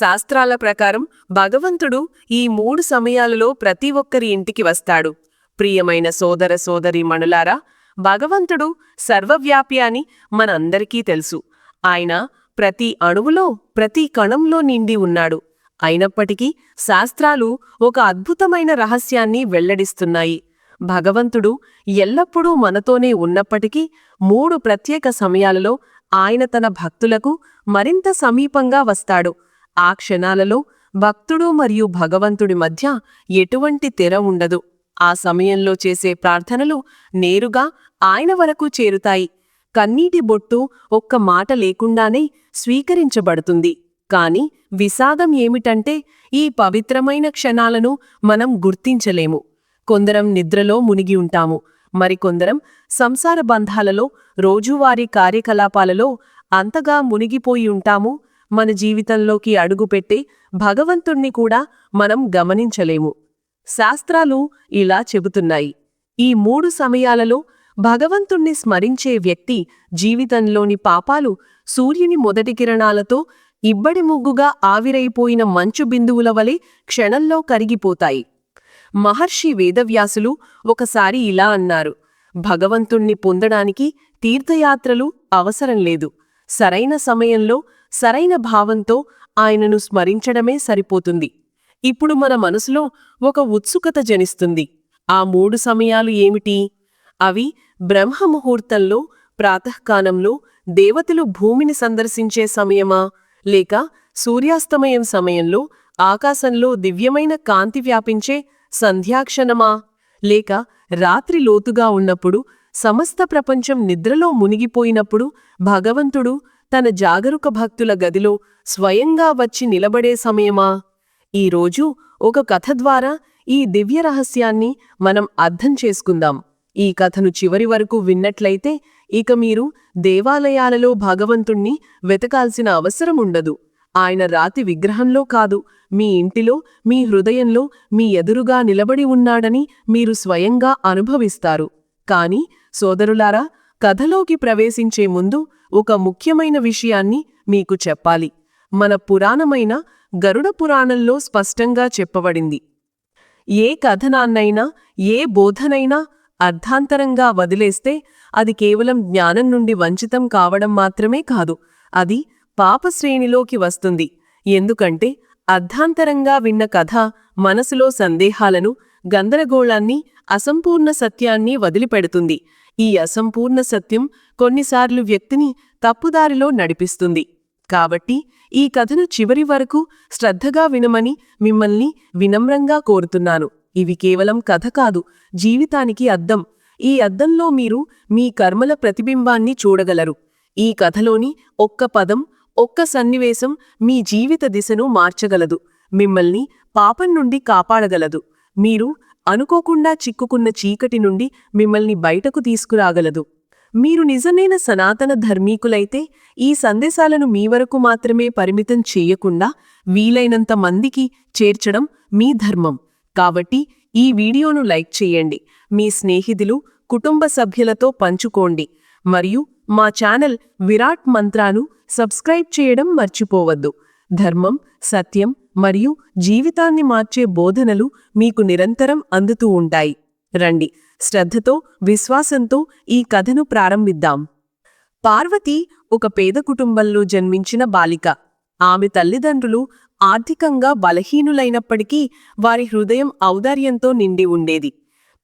శాస్త్రాల ప్రకారం భగవంతుడు ఈ మూడు సమయాలలో ప్రతి ఒక్కరి ఇంటికి వస్తాడు. ప్రియమైన సోదర సోదరి మణులారా భగవంతుడు సర్వవ్యాపి అని మనందరికీ తెలుసు. ఆయన ప్రతి అణువులో ప్రతి కణంలో నిండి ఉన్నాడు. అయినప్పటికీ శాస్త్రాలు ఒక అద్భుతమైన రహస్యాన్ని వెల్లడిస్తున్నాయి. భగవంతుడు ఎల్లప్పుడూ మనతోనే ఉన్నప్పటికీ మూడు ప్రత్యేక సమయాలలో ఆయన తన భక్తులకు మరింత సమీపంగా వస్తాడు. ఆ క్షణాలలో భక్తుడు మరియు భగవంతుడి మధ్య ఎటువంటి తెర ఉండదు. ఆ సమయంలో చేసే ప్రార్థనలు నేరుగా ఆయన వరకు చేరుతాయి. కన్నీటి బొట్టు ఒక్క మాట లేకుండానే స్వీకరించబడుతుంది. కాని విషాదం ఏమిటంటే ఈ పవిత్రమైన క్షణాలను మనం గుర్తించలేము. కొందరం నిద్రలో మునిగి ఉంటాము. మరికొందరం సంసార బంధాలలో రోజువారీ కార్యకలాపాలలో అంతగా మునిగిపోయి ఉంటాము. మన జీవితంలోకి అడుగుపెట్టే భగవంతుణ్ణి కూడా మనం గమనించలేము. శాస్త్రాలు ఇలా చెబుతున్నాయి. ఈ మూడు సమయాలలో భగవంతుణ్ణి స్మరించే వ్యక్తి జీవితంలోని పాపాలు సూర్యుని మొదటి కిరణాలతో ఇబ్బడి ముగ్గుగా ఆవిరైపోయిన మంచు బిందువుల వలె క్షణంలో కరిగిపోతాయి. మహర్షి వేదవ్యాసులు ఒకసారి ఇలా అన్నారు భగవంతుణ్ణి పొందడానికి తీర్థయాత్రలు అవసరం లేదు. సరైన సమయంలో సరైన భావంతో ఆయనను స్మరించడమే సరిపోతుంది. ఇప్పుడు మన మనసులో ఒక ఉత్సుకత జనిస్తుంది. ఆ మూడు సమయాలు ఏమిటి? అవి బ్రహ్మముహూర్తంలో ప్రాతకాలంలో దేవతలు భూమిని సందర్శించే సమయమా? లేక సూర్యాస్తమయం సమయంలో ఆకాశంలో దివ్యమైన కాంతి వ్యాపించే సంధ్యాక్షణమా? లేక రాత్రి లోతుగా ఉన్నప్పుడు సమస్త ప్రపంచం నిద్రలో మునిగిపోయినప్పుడు భగవంతుడు తన జాగరుక భక్తుల గదిలో స్వయంగా వచ్చి నిలబడే సమయమా? ఈరోజు ఒక కథ ద్వారా ఈ దివ్య రహస్యాన్ని మనం అర్థం చేసుకుందాం. ఈ కథను చివరి వరకు విన్నట్లయితే ఇక మీరు దేవాలయాలలో భగవంతుణ్ణి వెతకాల్సిన అవసరం ఉండదు. ఆయన రాతి విగ్రహంలో కాదు మీ ఇంటిలో మీ హృదయంలో మీ ఎదురుగా నిలబడి ఉన్నాడని మీరు స్వయంగా అనుభవిస్తారు. కాని సోదరులారా కథలోకి ప్రవేశించే ముందు ఒక ముఖ్యమైన విషయాన్ని మీకు చెప్పాలి. మన పురాణమైన గరుడ పురాణంలో స్పష్టంగా చెప్పబడింది. ఏ కథనాన్నైనా ఏ బోధనైనా అర్థాంతరంగా వదిలేస్తే అది కేవలం జ్ఞానం నుండి వంచితం కావడం మాత్రమే కాదు అది పాపశ్రేణిలోకి వస్తుంది. ఎందుకంటే అర్ధాంతరంగా విన్న కథ మనసులో సందేహాలను గందరగోళాన్ని అసంపూర్ణ సత్యాన్ని వదిలిపెడుతుంది. ఈ అసంపూర్ణ సత్యం కొన్నిసార్లు వ్యక్తిని తప్పుదారిలో నడిపిస్తుంది. కాబట్టి ఈ కథను చివరి వరకు శ్రద్ధగా వినమని మిమ్మల్ని వినమ్రంగా కోరుతున్నాను. ఇవి కేవలం కథ కాదు జీవితానికి అద్దం. ఈ అద్దంలో మీరు మీ కర్మల ప్రతిబింబాన్ని చూడగలరు. ఈ కథలోని ఒక్క పదం ఒక్క సన్నివేశం మీ జీవిత దిశను మార్చగలదు. మిమ్మల్ని పాపం నుండి కాపాడగలదు. మీరు అనుకోకుండా చిక్కుకున్న చీకటి నుండి మిమ్మల్ని బయటకు తీసుకురాగలదు. మీరు నిజమైన సనాతన ధర్మీకులైతే ఈ సందేశాలను మీ వరకు మాత్రమే పరిమితం చేయకుండా వీలైనంత మందికి చేర్చడం మీ ధర్మం. కాబట్టి ఈ వీడియోను లైక్ చేయండి. మీ స్నేహితులు కుటుంబ సభ్యులతో పంచుకోండి. మరియు మా ఛానల్ విరాట్ మంత్రాను సబ్స్క్రైబ్ చేయడం మర్చిపోవద్దు. ధర్మం సత్యం మరియు జీవితాన్ని మార్చే బోధనలు మీకు నిరంతరం అందుతూ ఉంటాయి. రండి. శ్రద్ధతో విశ్వాసంతో ఈ కథను ప్రారంభిద్దాం. పార్వతి ఒక పేద కుటుంబంలో జన్మించిన బాలిక. ఆమె తల్లిదండ్రులు ఆర్థికంగా బలహీనులైనప్పటికీ వారి హృదయం ఔదార్యంతో నిండి ఉండేది.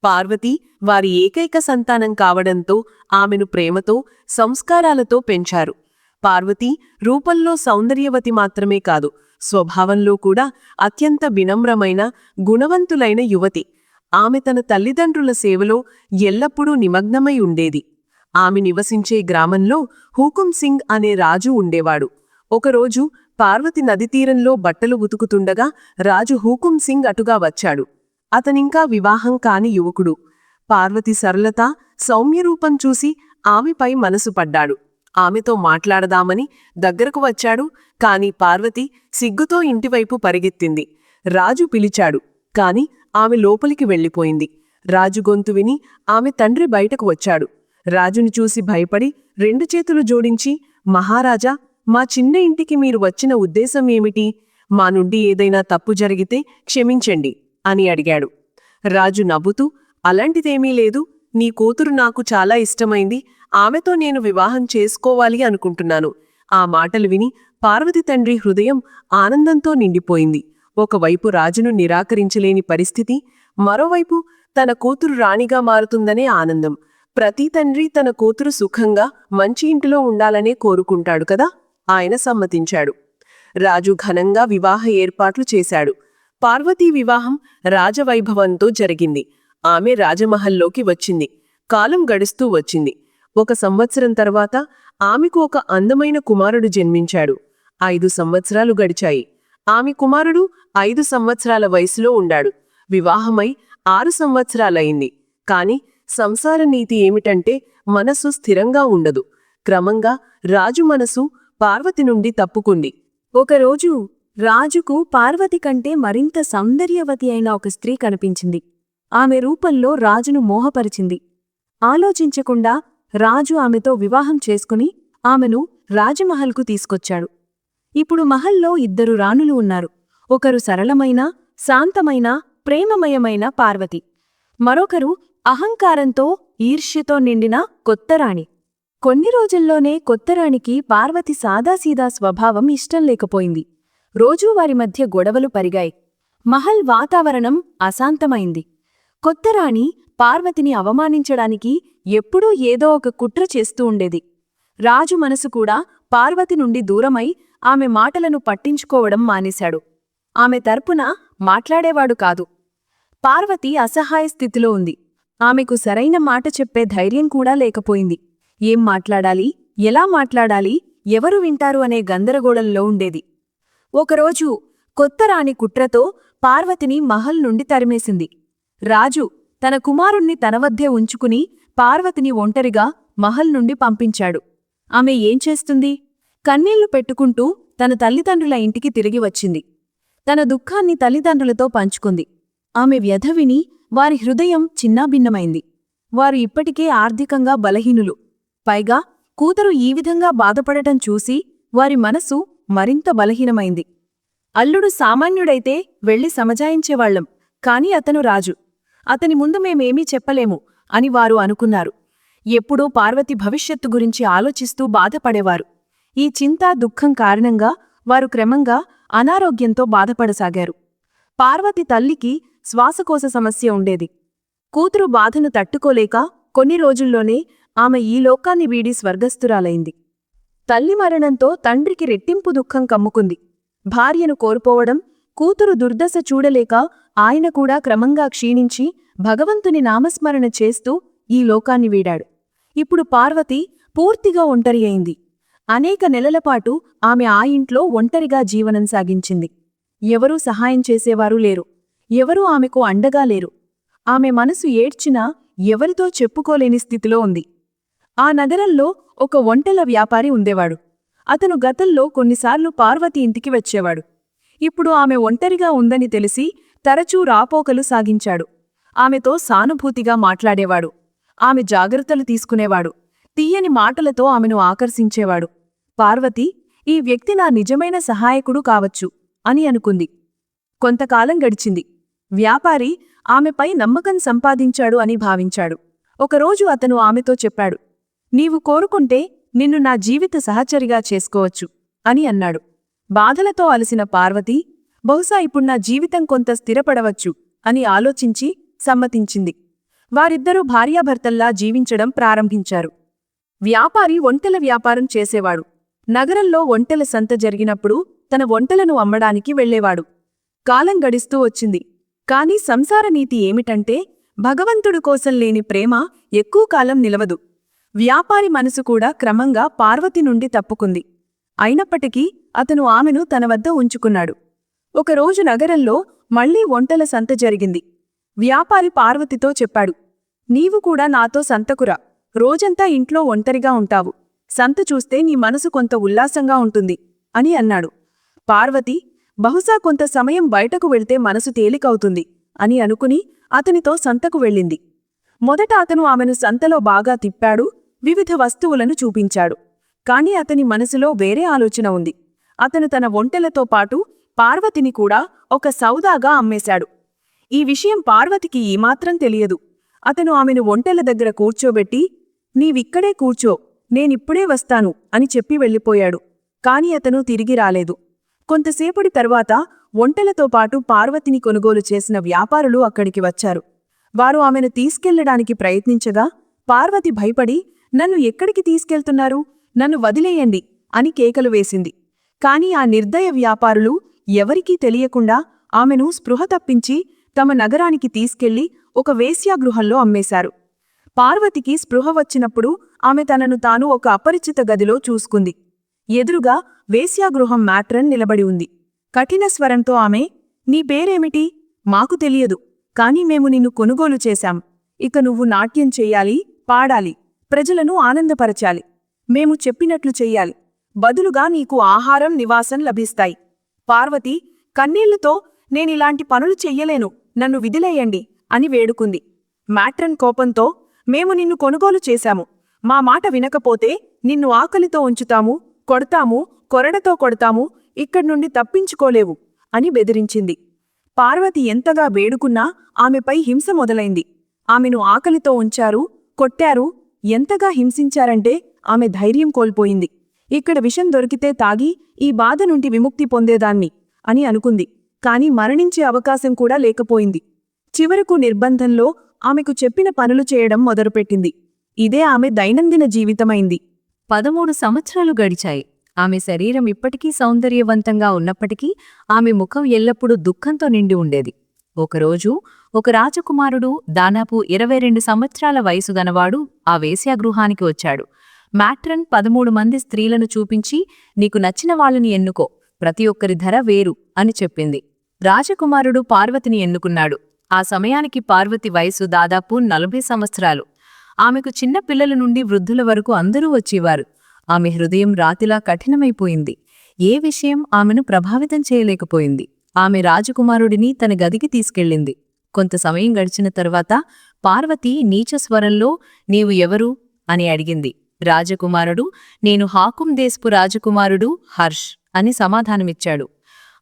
పార్వతి వారి ఏకైక సంతానం కావడంతో ఆమెను ప్రేమతో సంస్కారాలతో పెంచారు. పార్వతి రూపంలో సౌందర్యవతి మాత్రమే కాదు స్వభావంలో కూడా అత్యంత వినమ్రమైన గుణవంతులైన యువతి. ఆమె తన తల్లిదండ్రుల సేవలో ఎల్లప్పుడూ నిమగ్నమై ఉండేది. ఆమె నివసించే గ్రామంలో హూకుం సింగ్ అనే రాజు ఉండేవాడు. ఒకరోజు పార్వతి నది తీరంలో బట్టలు ఉతుకుతుండగా రాజు హూకుం సింగ్ అటుగా వచ్చాడు. అతనింకా వివాహం కాని యువకుడు. పార్వతి సరళత సౌమ్యరూపం చూసి ఆమెపై మనసు పడ్డాడు. ఆమెతో మాట్లాడదామని దగ్గరకు వచ్చాడు. కాని పార్వతి సిగ్గుతో ఇంటివైపు పరిగెత్తింది. రాజు పిలిచాడు. కాని ఆమె లోపలికి వెళ్ళిపోయింది. రాజు గొంతు విని ఆమె తండ్రి బయటకు వచ్చాడు. రాజుని చూసి భయపడి రెండు చేతులు జోడించి మహారాజా మా చిన్న ఇంటికి మీరు వచ్చిన ఉద్దేశం ఏమిటి? మా నుండి ఏదైనా తప్పు జరిగితే క్షమించండి అని అడిగాడు. రాజు నవ్వుతూ అలాంటిదేమీ లేదు. నీ కూతురు నాకు చాలా ఇష్టమైంది. ఆమెతో నేను వివాహం చేసుకోవాలి అనుకుంటున్నాను. ఆ మాటలు విని పార్వతి తండ్రి హృదయం ఆనందంతో నిండిపోయింది. ఒకవైపు రాజును నిరాకరించలేని పరిస్థితి మరోవైపు తన కూతురు రాణిగా మారుతుందనే ఆనందం. ప్రతి తండ్రి తన కూతురు సుఖంగా మంచి ఇంటిలో ఉండాలనే కోరుకుంటాడు కదా? ఆయన సమ్మతించాడు. రాజు ఘనంగా వివాహ ఏర్పాట్లు చేశాడు. పార్వతీ వివాహం రాజవైభవంతో జరిగింది. ఆమె రాజమహల్లోకి వచ్చింది. కాలం గడుస్తూ వచ్చింది. ఒక సంవత్సరం తర్వాత ఆమెకు ఒక అందమైన కుమారుడు జన్మించాడు. ఐదు సంవత్సరాలు గడిచాయి. ఆమె కుమారుడు ఐదు సంవత్సరాల వయసులో ఉండాడు. వివాహమై ఆరు సంవత్సరాలయింది కాని సంసార నీతి ఏమిటంటే మనసు స్థిరంగా ఉండదు. క్రమంగా రాజు మనసు పార్వతి నుండి తప్పుకుంది. ఒకరోజు రాజుకు పార్వతి కంటే మరింత సౌందర్యవతి అయిన ఒక స్త్రీ కనిపించింది. ఆమె రూపంలో రాజును మోహపరిచింది. ఆలోచించకుండా రాజు ఆమెతో వివాహం చేసుకుని ఆమెను రాజమహల్కు తీసుకొచ్చాడు. ఇప్పుడు మహల్లో ఇద్దరు రాణులు ఉన్నారు. ఒకరు సరళమైన శాంతమైన ప్రేమమయమైన పార్వతి. మరొకరు అహంకారంతో ఈర్ష్యతో నిండిన కొత్తరాణి కొన్ని రోజుల్లోనే కొత్తరాణికి పార్వతి సాదాసీదా స్వభావం ఇష్టం లేకపోయింది. రోజూవారి మధ్య గొడవలు పరిగాయి. మహల్ వాతావరణం అశాంతమైంది. కొత్తరాణి పార్వతిని అవమానించడానికి ఎప్పుడూ ఏదో ఒక కుట్ర చేస్తూ ఉండేది. రాజు మనసు కూడా పార్వతి నుండి దూరమై ఆమె మాటలను పట్టించుకోవడం మానేశాడు. ఆమె తరపున మాట్లాడేవాడు కాదు. పార్వతి అసహాయ స్థితిలో ఉంది. ఆమెకు సరైన మాట చెప్పే ధైర్యం కూడా లేకపోయింది. ఏం మాట్లాడాలి? ఎలా మాట్లాడాలి? ఎవరు వింటారు అనే గందరగోళంలో ఉండేది. ఒకరోజు కొత్త రాణి కుట్రతో పార్వతిని మహల్ నుండి తరిమేసింది. రాజు తన కుమారుణ్ణి తనవద్దే ఉంచుకుని పార్వతిని ఒంటరిగా మహల్ నుండి పంపించాడు. ఆమె ఏం చేస్తుంది? కన్నీళ్ళు పెట్టుకుంటూ తన తల్లిదండ్రుల ఇంటికి తిరిగి వచ్చింది. తన దుఃఖాన్ని తల్లిదండ్రులతో పంచుకుంది. ఆమె వ్యధ విని వారి హృదయం చిన్నాభిన్నమైంది. వారు ఇప్పటికే ఆర్థికంగా బలహీనులు. పైగా కూతురు ఈ విధంగా బాధపడటం చూసి వారి మనసు మరింత బలహీనమైంది. అల్లుడు సామాన్యుడైతే వెళ్ళి సమజాయించేవాళ్ళం కాని అతను రాజు. అతని ముందు మేమేమీ చెప్పలేము అని వారు అనుకున్నారు. ఎప్పుడూ పార్వతి భవిష్యత్తు గురించి ఆలోచిస్తూ బాధపడేవారు. ఈ చింత దుఃఖం కారణంగా వారు క్రమంగా అనారోగ్యంతో బాధపడసాగారు. పార్వతి తల్లికి శ్వాసకోశ సమస్య ఉండేది. కూతురు బాధను తట్టుకోలేక కొన్ని రోజుల్లోనే ఆమె ఈ లోకాన్ని వీడి స్వర్గస్థురాలైంది. తల్లి మరణంతో తండ్రికి రెట్టింపు దుఃఖం కమ్ముకుంది. భార్యను కోల్పోవడం కూతురు దుర్దశ చూడలేక ఆయన కూడా క్రమంగా క్షీణించి భగవంతుని నామస్మరణ చేస్తూ ఈ లోకాన్ని వీడాడు. ఇప్పుడు పార్వతి పూర్తిగా ఒంటరి అయింది. అనేక నెలలపాటు ఆమె ఆ ఇంట్లో ఒంటరిగా జీవనం సాగించింది. ఎవరూ సహాయం చేసేవారు లేరు. ఎవరూ ఆమెకు అండగా లేరు. ఆమె మనసు ఏడ్చినా ఎవరితో చెప్పుకోలేని స్థితిలో ఉంది. ఆ నగరంలో ఒక ఒంటెల వ్యాపారి ఉండేవాడు. అతను గతంలో కొన్నిసార్లు పార్వతి ఇంటికి వచ్చేవాడు. ఇప్పుడు ఆమె ఒంటరిగా ఉందని తెలిసి తరచూ రాపోకలు సాగించాడు. ఆమెతో సానుభూతిగా మాట్లాడేవాడు. ఆమె జాగ్రత్తలు తీసుకునేవాడు. తీయని మాటలతో ఆమెను ఆకర్షించేవాడు. పార్వతి ఈ వ్యక్తి నా నిజమైన సహాయకుడు కావచ్చు అని అనుకుంది. కొంతకాలం గడిచింది. వ్యాపారి ఆమెపై నమ్మకం సంపాదించాడు అని భావించాడు. ఒకరోజు అతను ఆమెతో చెప్పాడు. నీవు కోరుకుంటే నిన్ను నా జీవిత సహచరిగా చేసుకోవచ్చు అని అన్నాడు. బాధలతో అలసిన పార్వతి బహుశా ఇప్పుడు నా జీవితం కొంత స్థిరపడవచ్చు అని ఆలోచించి సమ్మతించింది. వారిద్దరూ భార్యాభర్తల్లా జీవించడం ప్రారంభించారు. వ్యాపారి ఒంటెల వ్యాపారం చేసేవాడు. నగరంలో ఒంటెల సంత జరిగినప్పుడు తన ఒంటెలను అమ్మడానికి వెళ్ళేవాడు కాలం గడిస్తూ వచ్చింది. కాని సంసార నీతి ఏమిటంటే భగవంతుడు కోసం లేని ప్రేమ ఎక్కువ కాలం నిలవదు. వ్యాపారి మనసు కూడా క్రమంగా పార్వతి నుండి తప్పుకుంది. అయినప్పటికీ అతను ఆమెను తన వద్ద ఉంచుకున్నాడు. ఒకరోజు నగరంలో మళ్ళీ ఒంటల సంత జరిగింది. వ్యాపారి పార్వతితో చెప్పాడు నీవు కూడా నాతో సంతకురా. రోజంతా ఇంట్లో ఒంటరిగా ఉంటావు. సంత చూస్తే నీ మనసు కొంత ఉల్లాసంగా ఉంటుంది అని అన్నాడు. పార్వతి బహుశా కొంత సమయం బయటకు వెళ్తే మనసు తేలికవుతుంది అని అనుకుని అతనితో సంతకు వెళ్ళింది. మొదట అతను ఆమెను సంతలో బాగా తిప్పాడు వివిధ వస్తువులను చూపించాడు. కాని అతని మనసులో వేరే ఆలోచన ఉంది. అతను తన ఒంటెలతో పాటు పార్వతిని కూడా ఒక సౌదాగా అమ్మేశాడు. ఈ విషయం పార్వతికి ఏమాత్రం తెలియదు. అతను ఆమెను ఒంటెల దగ్గర కూర్చోబెట్టి నీవిక్కడే కూర్చో నేనిప్పుడే వస్తాను అని చెప్పి వెళ్ళిపోయాడు. కాని అతను తిరిగి రాలేదు. కొంతసేపటి తర్వాత ఒంటెలతో పాటు పార్వతిని కొనుగోలు చేసిన వ్యాపారులు అక్కడికి వచ్చారు. వారు ఆమెను తీసుకెళ్ళడానికి ప్రయత్నించగా పార్వతి భయపడి నన్ను ఎక్కడికి తీసుకెళ్తున్నారు? నన్ను వదిలేయండి అని కేకలు వేసింది. కాని ఆ నిర్దయ వ్యాపారులు ఎవరికీ తెలియకుండా ఆమెను స్పృహ తప్పించి తమ నగరానికి తీసుకెళ్ళి ఒక వేశ్యాగృహంలో అమ్మేశారు. పార్వతికి స్పృహ వచ్చినప్పుడు ఆమె తనను తాను ఒక అపరిచిత గదిలో చూసుకుంది. ఎదురుగా వేశ్యాగృహం మ్యాట్రన్ నిలబడి ఉంది. కఠిన స్వరంతో ఆమె నీ పేరేమిటి? మాకు తెలియదు. కాని మేము నిన్ను కొనుగోలు చేశాం. ఇక నువ్వు నాట్యం చెయ్యాలి పాడాలి ప్రజలను ఆనందపరచాలి. మేము చెప్పినట్లు చెయ్యాలి. బదులుగా నీకు ఆహారం నివాసం లభిస్తాయి. పార్వతి కన్నీళ్ళతో నేనిలాంటి పనులు చెయ్యలేను నన్ను విదిలేయండి అని వేడుకుంది. మ్యాట్రన్ కోపంతో మేము నిన్ను కొనుగోలు చేశాము. మా మాట వినకపోతే నిన్ను ఆకలితో ఉంచుతాము కొడతాము కొరడతో కొడతాము ఇక్కడ్నుండి తప్పించుకోలేవు అని బెదిరించింది. పార్వతి ఎంతగా వేడుకున్నా ఆమెపై హింస మొదలైంది. ఆమెను ఆకలితో ఉంచారు కొట్టారు ఎంతగా హింసించారంటే ఆమె ధైర్యం కోల్పోయింది. ఇక్కడ విషం దొరికితే తాగి ఈ బాధ నుండి విముక్తి పొందేదాన్ని అని అనుకుంది. కాని మరణించే అవకాశం కూడా లేకపోయింది. చివరకు నిర్బంధంలో ఆమెకు చెప్పిన పనులు చేయడం మొదలుపెట్టింది. ఇదే ఆమె దైనందిన జీవితమైంది. పదమూడు సంవత్సరాలు గడిచాయి. ఆమె శరీరం ఇప్పటికీ సౌందర్యవంతంగా ఉన్నప్పటికీ ఆమె ముఖం ఎల్లప్పుడూ దుఃఖంతో నిండి ఉండేది. ఒకరోజు ఒక రాజకుమారుడు దాదాపు ఇరవై రెండు సంవత్సరాల వయసు గనవాడు ఆ వేశ్యాగృహానికి వచ్చాడు. మ్యాట్రన్ పదమూడు మంది స్త్రీలను చూపించి నీకు నచ్చిన వాళ్ళని ఎన్నుకో ప్రతి ఒక్కరి ధర వేరు అని చెప్పింది. రాజకుమారుడు పార్వతిని ఎన్నుకున్నాడు. ఆ సమయానికి పార్వతి వయసు దాదాపు నలభై సంవత్సరాలు. ఆమెకు చిన్న పిల్లల నుండి వృద్ధుల వరకు అందరూ వచ్చేవారు. ఆమె హృదయం రాతిలా కఠినమైపోయింది. ఏ విషయం ఆమెను ప్రభావితం చేయలేకపోయింది. ఆమె రాజకుమారుడిని తన గదికి తీసుకెళ్ళింది. కొంత సమయం గడిచిన తర్వాత పార్వతి నీచ స్వరంలో నీవు ఎవరు? అని అడిగింది. రాజకుమారుడు నేను హాకుం దేశపు రాజకుమారుడు హర్ష్ అని సమాధానమిచ్చాడు.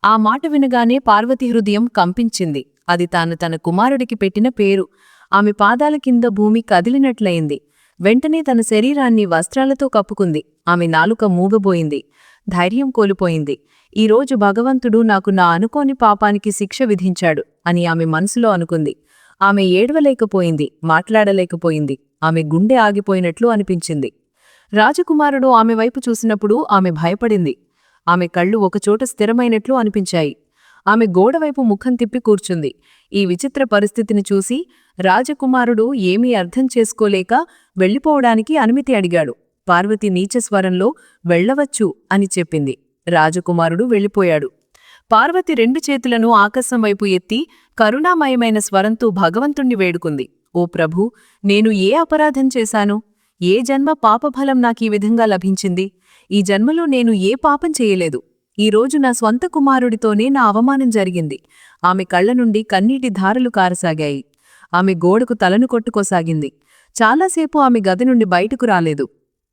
ఆ మాట వినగానే పార్వతి హృదయం కంపించింది. అది తాను తన కుమారుడికి పెట్టిన పేరు. ఆమె పాదాల కింద భూమి కదిలినట్లయింది. వెంటనే తన శరీరాన్ని వస్త్రాలతో కప్పుకుంది. ఆమె నాలుక మూగబోయింది. ధైర్యం కోల్పోయింది. ఈరోజు భగవంతుడు నాకు నా అనుకోని పాపానికి శిక్ష విధించాడు అని ఆమె మనసులో అనుకుంది. ఆమె ఏడవలేకపోయింది మాట్లాడలేకపోయింది. ఆమె గుండె ఆగిపోయినట్లు అనిపించింది. రాజకుమారుడు ఆమె వైపు చూసినప్పుడు ఆమె భయపడింది. ఆమె కళ్ళు ఒకచోట స్థిరమైనట్లు అనిపించాయి. ఆమె గోడవైపు ముఖం తిప్పి కూర్చుంది. ఈ విచిత్ర పరిస్థితిని చూసి రాజకుమారుడు ఏమీ అర్థం చేసుకోలేక వెళ్ళిపోవడానికి అనుమతి అడిగాడు. పార్వతి నీచ స్వరంలో వెళ్ళవచ్చు అని చెప్పింది. రాజకుమారుడు వెళ్ళిపోయాడు. పార్వతి రెండు చేతులను ఆకాశం వైపు ఎత్తి కరుణామయమైన స్వరంతో భగవంతుణ్ణి వేడుకుంది. ఓ ప్రభూ నేను ఏ అపరాధం చేశాను? ఏ జన్మ పాపఫలం నాకీ విధంగా లభించింది? ఈ జన్మలో నేను ఏ పాపం చేయలేదు. ఈ రోజు నా స్వంత కుమారుడితోనే నా అవమానం జరిగింది. ఆమె కళ్ళ నుండి కన్నీటి ధారలు కారసాగాయి. ఆమె గోడకు తలను కొట్టుకోసాగింది. చాలాసేపు ఆమె గది నుండి బయటకు రాలేదు.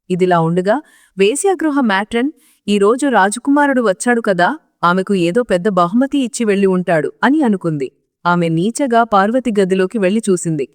ఇదిలా ఉండగా వేశ్యాగృహ మ్యాట్రన్ ఈరోజు రాజకుమారుడు వచ్చాడు కదా ఆమెకు ఏదో పెద్ద బహుమతి ఇచ్చి వెళ్ళి ఉంటాడు అని అనుకుంది. ఆమె నీచగా పార్వతి గదిలోకి వెళ్ళి చూసింది.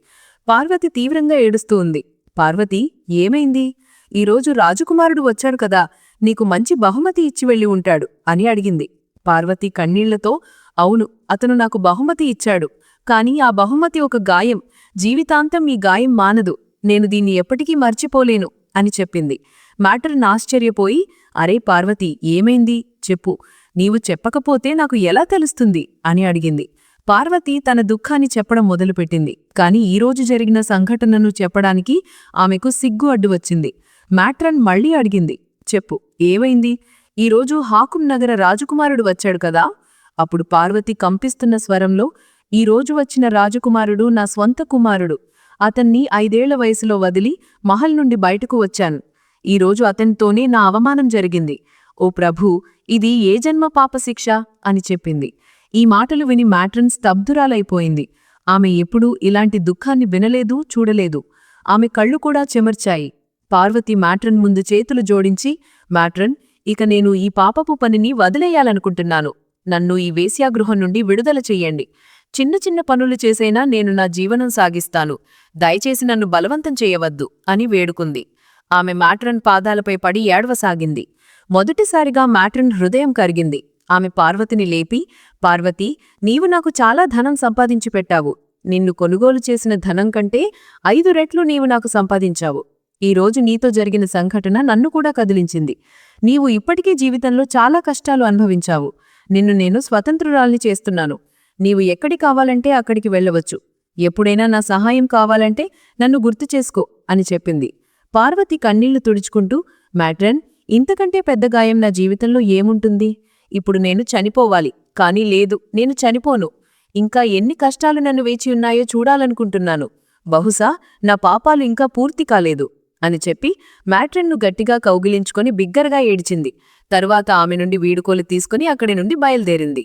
పార్వతి తీవ్రంగా ఏడుస్తూ ఉంది. పార్వతి ఏమైంది? ఈరోజు రాజకుమారుడు వచ్చాడు కదా నీకు మంచి బహుమతి ఇచ్చి వెళ్ళి ఉంటాడు అని అడిగింది. పార్వతి కన్నీళ్ళతో అవును అతను నాకు బహుమతి ఇచ్చాడు. కాని ఆ బహుమతి ఒక గాయం. జీవితాంతం ఈ గాయం మానదు. నేను దీన్ని ఎప్పటికీ మర్చిపోలేను అని చెప్పింది. మ్యాటర్ నాశ్చర్యపోయి అరే పార్వతి ఏమైంది? చెప్పు. నీవు చెప్పకపోతే నాకు ఎలా తెలుస్తుంది? అని అడిగింది. పార్వతి తన దుఃఖాన్ని చెప్పడం మొదలుపెట్టింది. కాని ఈరోజు జరిగిన సంఘటనను చెప్పడానికి ఆమెకు సిగ్గు అడ్డు వచ్చింది. మ్యాట్రన్ మళ్ళీ అడిగింది. చెప్పు ఏమైంది? ఈరోజు హాకుం నగర రాజకుమారుడు వచ్చాడు కదా? అప్పుడు పార్వతి కంపిస్తున్న స్వరంలో ఈరోజు వచ్చిన రాజకుమారుడు నా స్వంత కుమారుడు. అతన్ని ఐదేళ్ళ వయసులో వదిలి మహల్ నుండి బయటకు వచ్చాను. ఈరోజు అతనితోనే నా అవమానం జరిగింది. ఓ ప్రభూ ఇది ఏ జన్మ పాపశిక్ష అని చెప్పింది. ఈ మాటలు విని మ్యాట్రన్ స్తబ్దురాలైపోయింది ఆమె ఎప్పుడూ ఇలాంటి దుఃఖాన్ని వినలేదు చూడలేదు. ఆమె కళ్ళు కూడా చెమర్చాయి. పార్వతి మ్యాట్రన్ ముందు చేతులు జోడించి మ్యాట్రన్ ఇక నేను ఈ పాపపు పనిని వదిలేయాలనుకుంటున్నాను. నన్ను ఈ వేశ్యాగృహం నుండి విడుదల చెయ్యండి. చిన్న చిన్న పనులు చేసైనా నేను నా జీవనం సాగిస్తాను. దయచేసి నన్ను బలవంతం చేయవద్దు అని వేడుకుంది. ఆమె మ్యాట్రన్ పాదాలపై పడి ఏడవసాగింది. మొదటిసారిగా మ్యాట్రన్ హృదయం కరిగింది. ఆమె పార్వతిని లేపి పార్వతి నీవు నాకు చాలా ధనం సంపాదించి పెట్టావు. నిన్ను కొనుగోలు చేసిన ధనం కంటే ఐదు రెట్లు నీవు నాకు సంపాదించావు. ఈ రోజు నీతో జరిగిన సంఘటన నన్ను కూడా కదిలించింది. నీవు ఇప్పటికీ జీవితంలో చాలా కష్టాలు అనుభవించావు. నిన్ను నేను స్వతంత్రురాల్ని చేస్తున్నాను. నీవు ఎక్కడి కావాలంటే అక్కడికి వెళ్ళవచ్చు. ఎప్పుడైనా నా సహాయం కావాలంటే నన్ను గుర్తు చేసుకో అని చెప్పింది. పార్వతి కన్నీళ్ళు తుడుచుకుంటూ మ్యాట్రన్ ఇంతకంటే పెద్ద గాయం నా జీవితంలో ఏముంటుంది? ఇప్పుడు నేను చనిపోవాలి కానీ లేదు నేను చనిపోను. ఇంకా ఎన్ని కష్టాలు నన్ను వేచి ఉన్నాయో చూడాలనుకుంటున్నాను. బహుశా నా పాపాలు ఇంకా పూర్తి కాలేదు అని చెప్పి మ్యాట్రిన్ను గట్టిగా కౌగిలించుకొని బిగ్గరగా ఏడ్చింది. తరువాత ఆమె నుండి వీడుకోలు తీసుకుని అక్కడి నుండి బయలుదేరింది.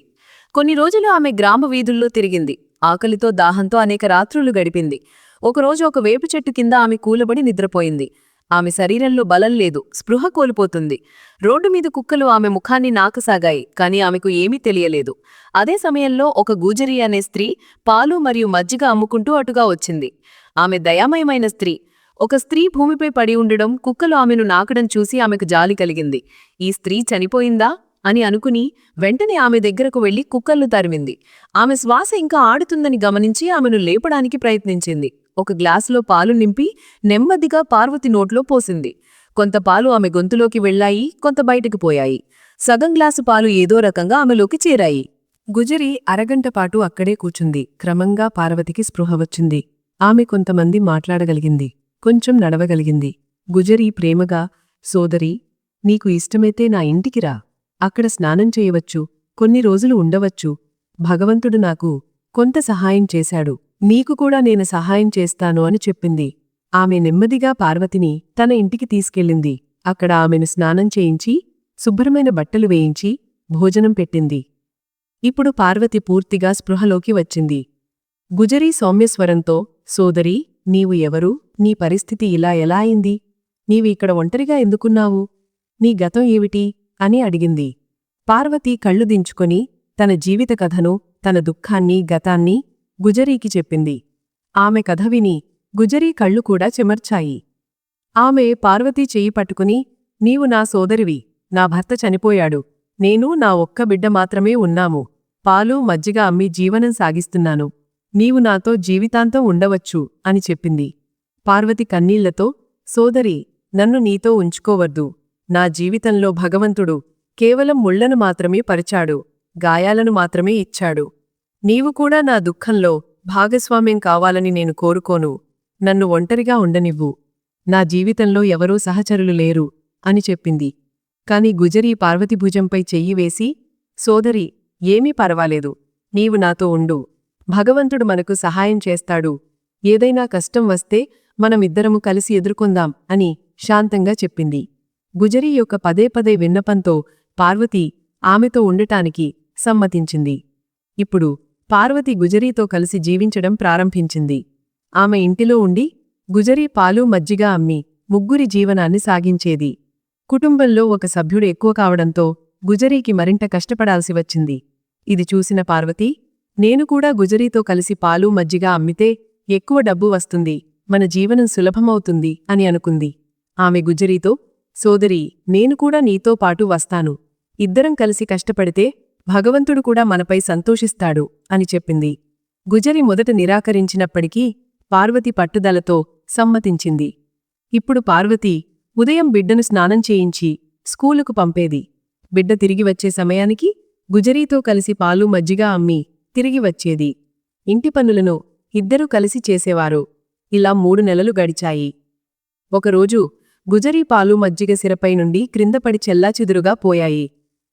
కొన్ని రోజులు ఆమె గ్రామ వీధుల్లో తిరిగింది. ఆకలితో దాహంతో అనేక రాత్రులు గడిపింది. ఒకరోజు ఒక వేపు చెట్టు కింద ఆమె కూలబడి నిద్రపోయింది. ఆమె శరీరంలో బలం లేదు స్పృహ కోల్పోతుంది. రోడ్డు మీద కుక్కలు ఆమె ముఖాన్ని నాకసాగాయి కాని ఆమెకు ఏమీ తెలియలేదు. అదే సమయంలో ఒక గూజరి అనే స్త్రీ పాలు మరియు మజ్జిగ అమ్ముకుంటూ అటుగా వచ్చింది. ఆమె దయామయమైన స్త్రీ. ఒక స్త్రీ భూమిపై పడి ఉండడం కుక్కలు ఆమెను నాకడం చూసి ఆమెకు జాలి కలిగింది. ఈ స్త్రీ చనిపోయిందా? అని అనుకుని వెంటనే ఆమె దగ్గరకు వెళ్ళి కుక్కలు తరిమింది. ఆమె శ్వాస ఇంకా ఆడుతుందని గమనించి ఆమెను లేపడానికి ప్రయత్నించింది. ఒక గ్లాసులో పాలు నింపి నెమ్మదిగా పార్వతి నోట్లో పోసింది. కొంత పాలు ఆమె గొంతులోకి వెళ్ళాయి కొంత బయటకు పోయాయి. సగం గ్లాసు పాలు ఏదో రకంగా ఆమెలోకి చేరాయి. గుజరి అరగంటపాటు అక్కడే కూచుంది క్రమంగా పార్వతికి స్పృహ వచ్చింది. ఆమె కొంతమంది మాట్లాడగలిగింది. కొంచెం నడవగలిగింది. గుజరి ప్రేమగా సోదరి నీకు ఇష్టమైతే నా ఇంటికి రా. అక్కడ స్నానం చేయవచ్చు. కొన్ని రోజులు ఉండవచ్చు. భగవంతుడు నాకు కొంత సహాయం చేశాడు. నీకు కూడా నేను సహాయం చేస్తాను అని చెప్పింది. ఆమె నెమ్మదిగా పార్వతిని తన ఇంటికి తీసుకెళ్ళింది. అక్కడ ఆమెను స్నానం చేయించి శుభ్రమైన బట్టలు వేయించి భోజనం పెట్టింది. ఇప్పుడు పార్వతి పూర్తిగా స్పృహలోకి వచ్చింది. గుజరీ సౌమ్యస్వరంతో సోదరీ నీవు ఎవరు? నీ పరిస్థితి ఇలా ఎలా అయింది? నీవు ఇక్కడ ఒంటరిగా ఎందుకున్నావు? నీ గతం ఏమిటి అని అడిగింది. పార్వతి కళ్ళు దించుకొని తన జీవిత కథను తన దుఃఖాన్ని గతాన్ని గుజరీకి చెప్పింది. ఆమె కథ విని గుజరీ కళ్ళు కూడా చెమర్చాయి. ఆమె పార్వతీ చెయ్యి పట్టుకుని నీవు నా సోదరివి నా భర్త చనిపోయాడు. నేను నా ఒక్క బిడ్డ మాత్రమే ఉన్నాము. పాలు మజ్జిగ అమ్మి జీవనం సాగిస్తున్నాను. నీవు నాతో జీవితాంతం ఉండవచ్చు అని చెప్పింది. పార్వతి కన్నీళ్ళతో సోదరి నన్ను నీతో ఉంచుకోవద్దు. నా జీవితంలో భగవంతుడు కేవలం ముళ్ళను మాత్రమే పరిచాడు గాయాలను మాత్రమే ఇచ్చాడు. నీవు కూడా నా దుఃఖంలో భాగస్వామ్యం కావాలని నేను కోరుకోను. నన్ను ఒంటరిగా ఉండనివ్వు. నా జీవితంలో ఎవరూ సహచరులు లేరు అని చెప్పింది. కాని గుజరీ పార్వతిభుజంపై చెయ్యి వేసి సోదరి ఏమీ పర్వాలేదు. నీవు నాతో ఉండు. భగవంతుడు మనకు సహాయం చేస్తాడు. ఏదైనా కష్టం వస్తే మనమిద్దరము కలిసి ఎదుర్కొందాం అని శాంతంగా చెప్పింది. గుజరీ యొక్క పదే పదే విన్నపంతో పార్వతి ఆమెతో ఉండటానికి సమ్మతించింది. ఇప్పుడు పార్వతి గుజరీతో కలిసి జీవించడం ప్రారంభించింది. ఆమె ఇంటిలో ఉండి గుజరీ పాలు మజ్జిగ అమ్మి ముగ్గురి జీవనాన్ని సాగించేది. కుటుంబంలో ఒక సభ్యుడు ఎక్కువ కావడంతో గుజరీకి మరింత కష్టపడాల్సి వచ్చింది. ఇది చూసిన పార్వతి నేను కూడా గుజరీతో కలిసి పాలు మజ్జిగ అమ్మితే ఎక్కువ డబ్బు వస్తుంది మన జీవనం సులభమవుతుంది అని అనుకుంది. ఆమె గుజరీతో సోదరి నేను కూడా నీతో పాటు వస్తాను. ఇద్దరం కలిసి కష్టపడితే భగవంతుడు కూడా మనపై సంతోషిస్తాడు అని చెప్పింది. గుజరి మొదట నిరాకరించినప్పటికీ పార్వతి పట్టుదలతో సమ్మతించింది. ఇప్పుడు పార్వతి ఉదయం బిడ్డను స్నానం చేయించి స్కూలుకు పంపేది. బిడ్డ తిరిగి వచ్చే సమయానికి గుజరీతో కలిసి పాలు మజ్జిగ అమ్మి తిరిగి వచ్చేది. ఇంటి పనులను ఇద్దరూ కలిసి చేసేవారు. ఇలా మూడు నెలలు గడిచాయి. ఒకరోజు గుజరీ పాలు మజ్జిగ సిరపై నుండి క్రిందపడి చెల్లాచెదురుగా పోయాయి.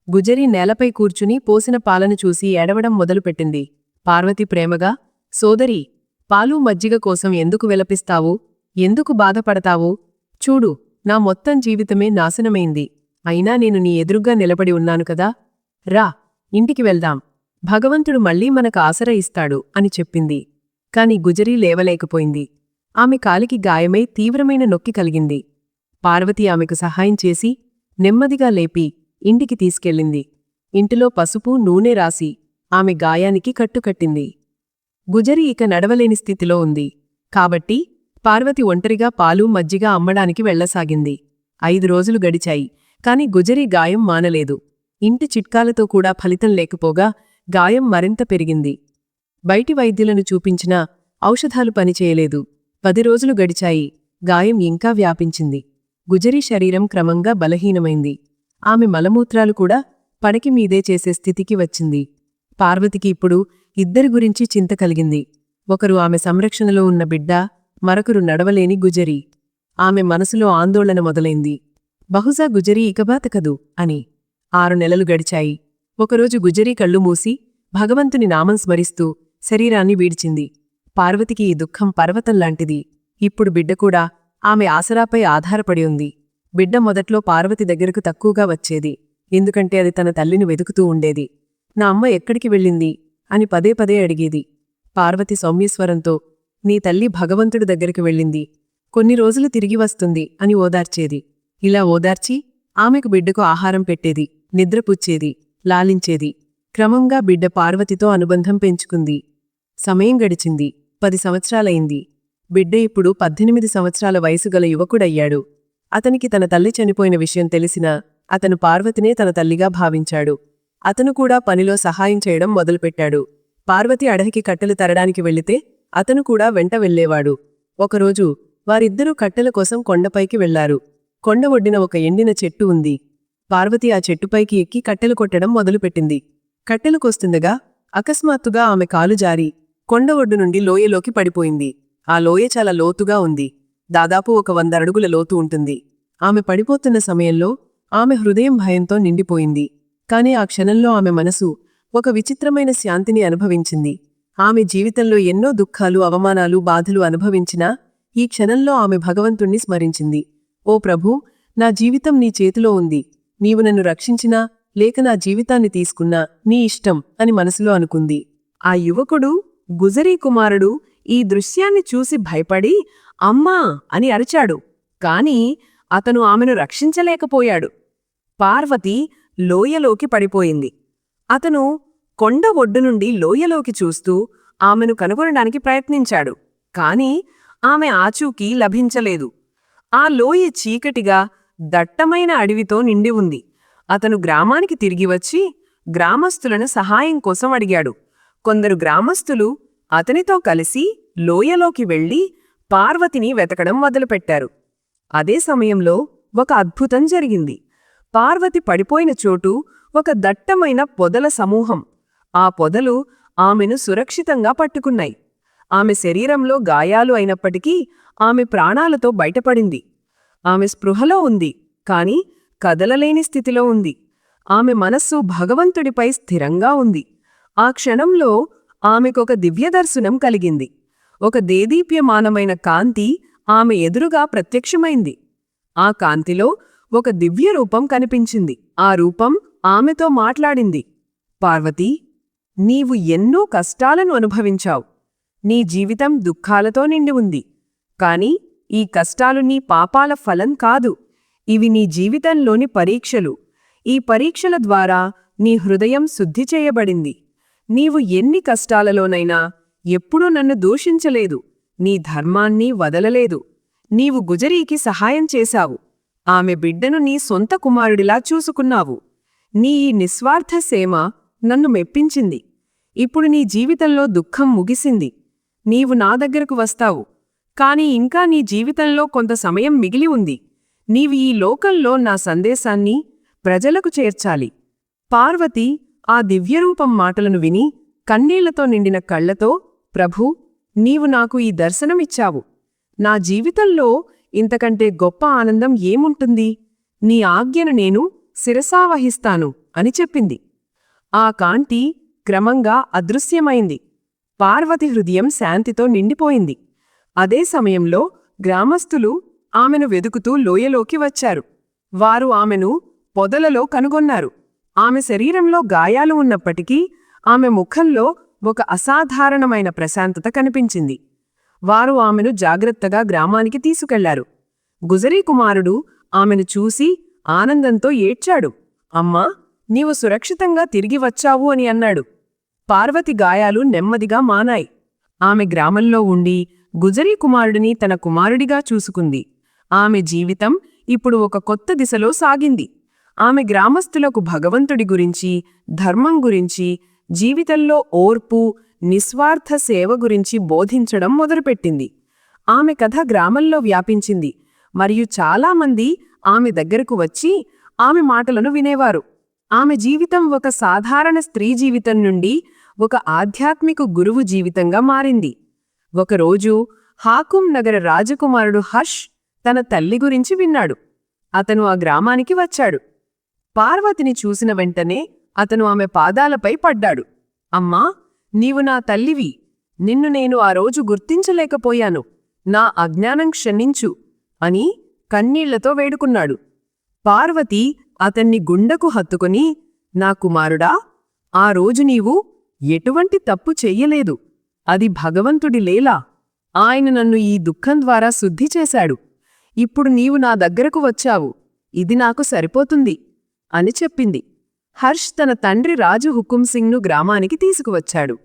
గుజరీ నేలపై కూర్చుని పోసిన పాలను చూసి ఎడవడం మొదలుపెట్టింది. పార్వతి ప్రేమగా సోదరి పాలు మజ్జిగ కోసం ఎందుకు విలపిస్తావు? ఎందుకు బాధపడతావు? చూడు నా మొత్తం జీవితమే నాశనమైంది. అయినా నేను నీ ఎదురుగ్గా నిలబడి ఉన్నాను కదా? రా ఇంటికి వెళ్దాం. భగవంతుడు మళ్ళీ మనకు ఆసర ఇస్తాడు అని చెప్పింది. కాని గుజరీ లేవలేకపోయింది. ఆమె కాలికి గాయమై తీవ్రమైన నొక్కి కలిగింది. పార్వతి ఆమెకు సహాయం చేసి నెమ్మదిగా లేపి ఇంటికి తీసుకెళ్ళింది. ఇంటిలో పసుపు నూనె రాసి ఆమె గాయానికి కట్టుకట్టింది గుజరి ఇక నడవలేని స్థితిలో ఉంది. కాబట్టి పార్వతి ఒంటరిగా పాలు మజ్జిగ అమ్మడానికి వెళ్ళసాగింది ఐదు రోజులు గడిచాయి. కాని గుజరి గాయం మానలేదు. ఇంటి చిట్కాలతో కూడా ఫలితం లేకపోగా గాయం మరింత పెరిగింది. బయటి వైద్యులను చూపించినా ఔషధాలు పనిచేయలేదు. పది రోజులు గడిచాయి. గాయం ఇంకా వ్యాపించింది. గుజరి శరీరం క్రమంగా బలహీనమైంది. ఆమె మలమూత్రాలు కూడా పడకి మీదే చేసే స్థితికి వచ్చింది. పార్వతికి ఇప్పుడు ఇద్దరి గురించి చింత కలిగింది. ఒకరు ఆమె సంరక్షణలో ఉన్న బిడ్డ మరొకరు నడవలేని గుజరి. ఆమె మనసులో ఆందోళన మొదలైంది. బహుశా గుజరీ ఇకబాతకదు అని. ఆరు నెలలు గడిచాయి. ఒకరోజు గుజరీ కళ్ళు మూసి భగవంతుని నామం స్మరిస్తూ శరీరాన్ని వీడ్చింది. పార్వతికి ఈ దుఃఖం పర్వతంలాంటిది ఇప్పుడు బిడ్డ కూడా ఆమె ఆసరాపై ఆధారపడి ఉంది. బిడ్డ మొదట్లో పార్వతి దగ్గరకు తక్కువగా వచ్చేది. ఎందుకంటే అది తన తల్లిని వెతుకుతూ ఉండేది. నా అమ్మ ఎక్కడికి వెళ్ళింది? అని పదే పదే అడిగేది. పార్వతి సౌమ్యస్వరంతో నీ తల్లి భగవంతుడి దగ్గరికి వెళ్ళింది. కొన్ని రోజులు తిరిగి వస్తుంది అని ఓదార్చేది. ఇలా ఓదార్చి ఆమెకు బిడ్డకు ఆహారం పెట్టేది నిద్రపుచ్చేది లాలించేది. క్రమంగా బిడ్డ పార్వతితో అనుబంధం పెంచుకుంది. సమయం గడిచింది. పది సంవత్సరాలైంది. బిడ్డ ఇప్పుడు పద్దెనిమిది సంవత్సరాల వయసు గల యువకుడయ్యాడు. అతనికి తన తల్లి చనిపోయిన విషయం తెలిసినా అతను పార్వతినే తన తల్లిగా భావించాడు. అతను కూడా పనిలో సహాయం చేయడం మొదలుపెట్టాడు. పార్వతి అడవికి కట్టెలు తరడానికి వెళితే అతను కూడా వెంట వెళ్ళేవాడు ఒకరోజు వారిద్దరూ కట్టెల కోసం కొండపైకి వెళ్ళారు. కొండ ఒడ్డిన ఒక ఎండిన చెట్టు ఉంది. పార్వతి ఆ చెట్టుపైకి ఎక్కి కట్టెలు కొట్టడం మొదలుపెట్టింది. కట్టెలు కొస్తుండగా అకస్మాత్తుగా ఆమె కాలు జారి కొండ ఒడ్డు నుండి లోయలోకి పడిపోయింది. ఆ లోయ చాలా లోతుగా ఉంది. దాదాపు ఒక వంద అడుగుల లోతు ఉంటుంది. ఆమె పడిపోతున్న సమయంలో ఆమె హృదయం భయంతో నిండిపోయింది. కాని ఆ క్షణంలో ఆమె మనసు ఒక విచిత్రమైన శాంతిని అనుభవించింది. ఆమె జీవితంలో ఎన్నో దుఃఖాలు అవమానాలు బాధలు అనుభవించినా ఈ క్షణంలో ఆమె భగవంతుణ్ణి స్మరించింది. ఓ ప్రభూ నా జీవితం నీ చేతిలో ఉంది. నీవు నన్ను రక్షించినా లేక నా జీవితాన్ని తీసుకున్నా నీ ఇష్టం అని మనసులో అనుకుంది. ఆ యువకుడు గుజరీ కుమారుడు ఈ దృశ్యాన్ని చూసి భయపడి అమ్మా అని అరిచాడు. కాని అతను ఆమెను రక్షించలేకపోయాడు. పార్వతి లోయలోకి పడిపోయింది. అతను కొండ ఒడ్డు నుండి లోయలోకి చూస్తూ ఆమెను కనుగొనడానికి ప్రయత్నించాడు. కాని ఆమె ఆచూకీ లభించలేదు. ఆ లోయ చీకటిగా దట్టమైన అడవితో నిండి ఉంది. అతను గ్రామానికి తిరిగి వచ్చి గ్రామస్తులను సహాయం కోసం అడిగాడు. కొందరు గ్రామస్తులు అతనితో కలిసి లోయలోకి వెళ్ళి పార్వతిని వెతకడం మొదలుపెట్టారు. అదే సమయంలో ఒక అద్భుతం జరిగింది. పార్వతి పడిపోయిన చోటు ఒక దట్టమైన పొదల సమూహం. ఆ పొదలు ఆమెను సురక్షితంగా పట్టుకున్నాయి. ఆమె శరీరంలో గాయాలు అయినప్పటికీ ఆమె ప్రాణాలతో బయటపడింది. ఆమె స్పృహలో ఉంది కాని కదలలేని స్థితిలో ఉంది. ఆమె మనస్సు భగవంతుడిపై స్థిరంగా ఉంది. ఆ క్షణంలో ఆమెకొక దివ్యదర్శనం కలిగింది. ఒక దేదీప్యమానమైన కాంతి ఆమె ఎదురుగా ప్రత్యక్షమైంది. ఆ కాంతిలో ఒక దివ్య రూపం కనిపించింది. ఆ రూపం ఆమెతో మాట్లాడింది. పార్వతీ నీవు ఎన్నో కష్టాలను అనుభవించావు. నీ జీవితం దుఃఖాలతో నిండి ఉంది. కాని ఈ కష్టాలు నీ పాపాల ఫలం కాదు. ఇవి నీ జీవితంలోని పరీక్షలు. ఈ పరీక్షల ద్వారా నీ హృదయం శుద్ధి చేయబడింది. నీవు ఎన్ని కష్టాలలోనైనా ఎప్పుడూ నన్ను దూషించలేదు. నీ ధర్మాన్ని వదలలేదు. నీవు గుజరీకి సహాయం చేశావు. ఆమె బిడ్డను నీ సొంత కుమారుడిలా చూసుకున్నావు. నీ ఈ నిస్వార్థ సేమ నన్ను మెప్పించింది. ఇప్పుడు నీ జీవితంలో దుఃఖం ముగిసింది. నీవు నా దగ్గరకు వస్తావు. కాని ఇంకా నీ జీవితంలో కొంత సమయం మిగిలి ఉంది. నీవు ఈ లోకంలో నా సందేశాన్ని ప్రజలకు చేర్చాలి. పార్వతి ఆ దివ్యరూపం మాటలను విని కన్నీళ్ళతో నిండిన కళ్ళతో ప్రభూ నీవు నాకు ఈ దర్శనమిచ్చావు. నా జీవితంలో ఇంతకంటే గొప్ప ఆనందం ఏముంటుంది? నీ ఆజ్ఞను నేను శిరసావహిస్తాను అని చెప్పింది. ఆ కాంతి క్రమంగా అదృశ్యమైంది. పార్వతి హృదయం శాంతితో నిండిపోయింది. అదే సమయంలో గ్రామస్థులు ఆమెను వెదుకుతూ లోయలోకి వచ్చారు. వారు ఆమెను పొదలలో కనుగొన్నారు. ఆమె శరీరంలో గాయాలు ఉన్నప్పటికీ ఆమె ముఖంలో ఒక అసాధారణమైన ప్రశాంతత కనిపించింది. వారు ఆమెను జాగ్రత్తగా గ్రామానికి తీసుకెళ్ళారు. గుజరీ కుమారుడు ఆమెను చూసి ఆనందంతో ఏడ్చాడు. అమ్మా నీవు సురక్షితంగా తిరిగి వచ్చావు అని అన్నాడు. పార్వతి గాయాలు నెమ్మదిగా మానాయి. ఆమె గ్రామంలో ఉండి గుజరీ కుమారుడిని తన కుమారుడిగా చూసుకుంది. ఆమె జీవితం ఇప్పుడు ఒక కొత్త దిశలో సాగింది. ఆమె గ్రామస్తులకు భగవంతుడి గురించి ధర్మం గురించి జీవితంలో ఓర్పు నిస్వార్థ సేవ గురించి బోధించడం మొదలుపెట్టింది. ఆమె కథ గ్రామంలో వ్యాపించింది. మరియు చాలామంది ఆమె దగ్గరకు వచ్చి ఆమె మాటలను వినేవారు. ఆమె జీవితం ఒక సాధారణ స్త్రీ జీవితం నుండి ఒక ఆధ్యాత్మిక గురువు జీవితంగా మారింది. ఒకరోజు హాకుం నగర రాజకుమారుడు హర్ష్ తన తల్లి గురించి విన్నాడు. అతను ఆ గ్రామానికి వచ్చాడు. పార్వతిని చూసిన వెంటనే అతను ఆమె పాదాలపై పడ్డాడు. అమ్మా నీవు నా తల్లివి. నిన్ను నేను ఆ రోజు గుర్తించలేకపోయాను. నా అజ్ఞానం క్షమించు అని కన్నీళ్ళతో వేడుకున్నాడు. పార్వతి అతన్ని గుండెకు హత్తుకుని నా కుమారుడా ఆ రోజు నీవు ఎటువంటి తప్పు చెయ్యలేదు. అది భగవంతుడి లేలా. ఆయన నన్ను ఈ దుఃఖం ద్వారా శుద్ధి చేశాడు. ఇప్పుడు నీవు నా దగ్గరకు వచ్చావు. ఇది నాకు సరిపోతుంది అని చెప్పింది. హర్ష్ తన తండ్రి రాజు హుకుం సింగ్ను గ్రామానికి తీసుకువచ్చాడు.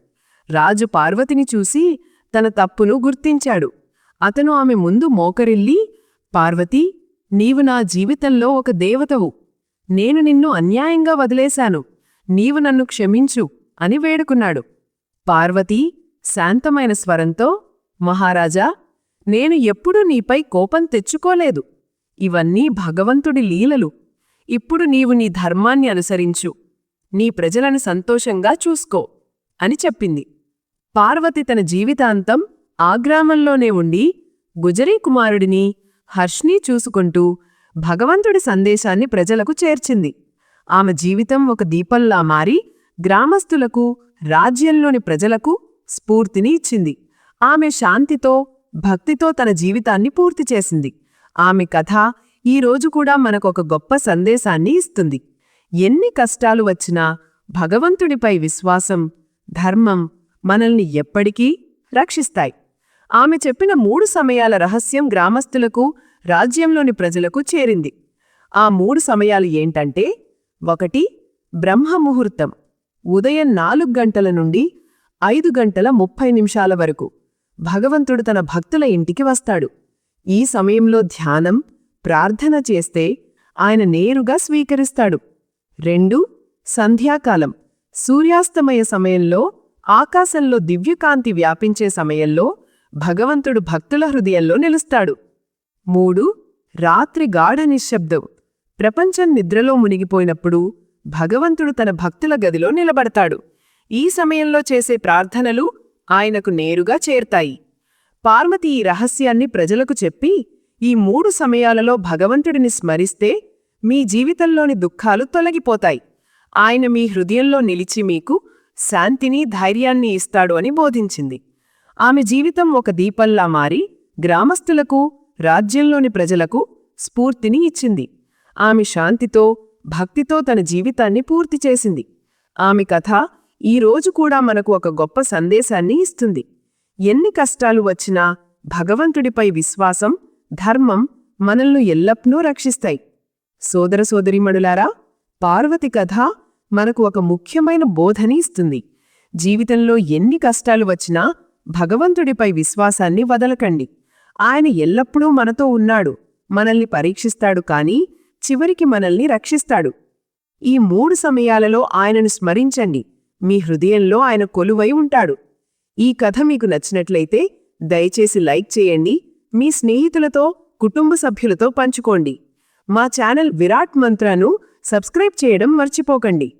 రాజు పార్వతిని చూసి తన తప్పును గుర్తించాడు. అతను ఆమె ముందు మోకరిల్లి పార్వతీ నీవు నా జీవితంలో ఒక దేవతవు. నేను నిన్ను అన్యాయంగా వదిలేశాను. నీవు నన్ను క్షమించు అని వేడుకున్నాడు. పార్వతీ శాంతమైన స్వరంతో మహారాజా నేను ఎప్పుడూ నీపై కోపం తెచ్చుకోలేదు. ఇవన్నీ భగవంతుడి లీలలు. ఇప్పుడు నీవు నీ ధర్మాన్ని అనుసరించు. నీ ప్రజలను సంతోషంగా చూసుకో అని చెప్పింది. పార్వతి తన జీవితాంతం ఆ గ్రామంలోనే ఉండి గుజరీ కుమారుడిని హర్ష్ని చూసుకుంటూ భగవంతుడి సందేశాన్ని ప్రజలకు చేర్చింది. ఆమె జీవితం ఒక దీపంలా మారి గ్రామస్తులకు రాజ్యంలోని ప్రజలకు స్ఫూర్తిని ఇచ్చింది. ఆమె శాంతితో భక్తితో తన జీవితాన్ని పూర్తి చేసింది. ఆమె కథ ఈ రోజు కూడా మనకొక గొప్ప సందేశాన్ని ఇస్తుంది. ఎన్ని కష్టాలు వచ్చినా భగవంతుడిపై విశ్వాసం ధర్మం మనల్ని ఎప్పటికీ రక్షిస్తాయి. ఆమె చెప్పిన మూడు సమయాల రహస్యం గ్రామస్తులకు రాజ్యంలోని ప్రజలకు చేరింది. ఆ మూడు సమయాలు ఏంటంటే ఒకటి బ్రహ్మముహూర్తం ఉదయం నాలుగు గంటల నుండి ఐదు గంటల ముప్పై నిమిషాల వరకు భగవంతుడు తన భక్తుల ఇంటికి వస్తాడు. ఈ సమయంలో ధ్యానం ప్రార్థన చేస్తే ఆయన నేరుగా స్వీకరిస్తాడు. రెండు సంధ్యాకాలం. సూర్యాస్తమయ సమయంలో ఆకాశంలో దివ్యకాంతి వ్యాపించే సమయంలో భగవంతుడు భక్తుల హృదయంలో నిలుస్తాడు. మూడు రాత్రి గాఢ నిశ్శబ్దం. ప్రపంచం నిద్రలో మునిగిపోయినప్పుడు భగవంతుడు తన భక్తుల గదిలో నిలబడతాడు. ఈ సమయంలో చేసే ప్రార్థనలు ఆయనకు నేరుగా చేర్తాయి. పార్వతి ఈ రహస్యాన్ని ప్రజలకు చెప్పి ఈ మూడు సమయాలలో భగవంతుడిని స్మరిస్తే మీ జీవితంలోని దుఃఖాలు తొలగిపోతాయి. ఆయన మీ హృదయంలో నిలిచి మీకు శాంతిని ధైర్యాన్ని ఇస్తాడు అని బోధించింది. ఆమె జీవితం ఒక దీపంలా మారి గ్రామస్తులకు రాజ్యంలోని ప్రజలకు స్ఫూర్తిని ఇచ్చింది. ఆమె శాంతితో భక్తితో తన జీవితాన్ని పూర్తి చేసింది. ఆమె కథ ఈ రోజు కూడా మనకు ఒక గొప్ప సందేశాన్ని ఇస్తుంది. ఎన్ని కష్టాలు వచ్చినా భగవంతుడిపై విశ్వాసం ధర్మం మనల్ని ఎల్లప్పుడూ రక్షిస్తాయి. సోదర సోదరిమణులారా పార్వతి కథ మనకు ఒక ముఖ్యమైన బోధని ఇస్తుంది. జీవితంలో ఎన్ని కష్టాలు వచ్చినా భగవంతుడిపై విశ్వాసాన్ని వదలకండి. ఆయన ఎల్లప్పుడూ మనతో ఉన్నాడు మనల్ని పరీక్షిస్తాడు కాని చివరికి మనల్ని రక్షిస్తాడు. ఈ మూడు సమయాలలో ఆయనను స్మరించండి మీ హృదయంలో ఆయన కొలువై ఉంటాడు. ఈ కథ మీకు నచ్చినట్లయితే దయచేసి లైక్ చేయండి మీ స్నేహితులతో కుటుంబ సభ్యులతో పంచుకోండి. మా ఛానల్ విరాట్ మంత్రాను సబ్స్క్రైబ్ చేయడం మర్చిపోకండి.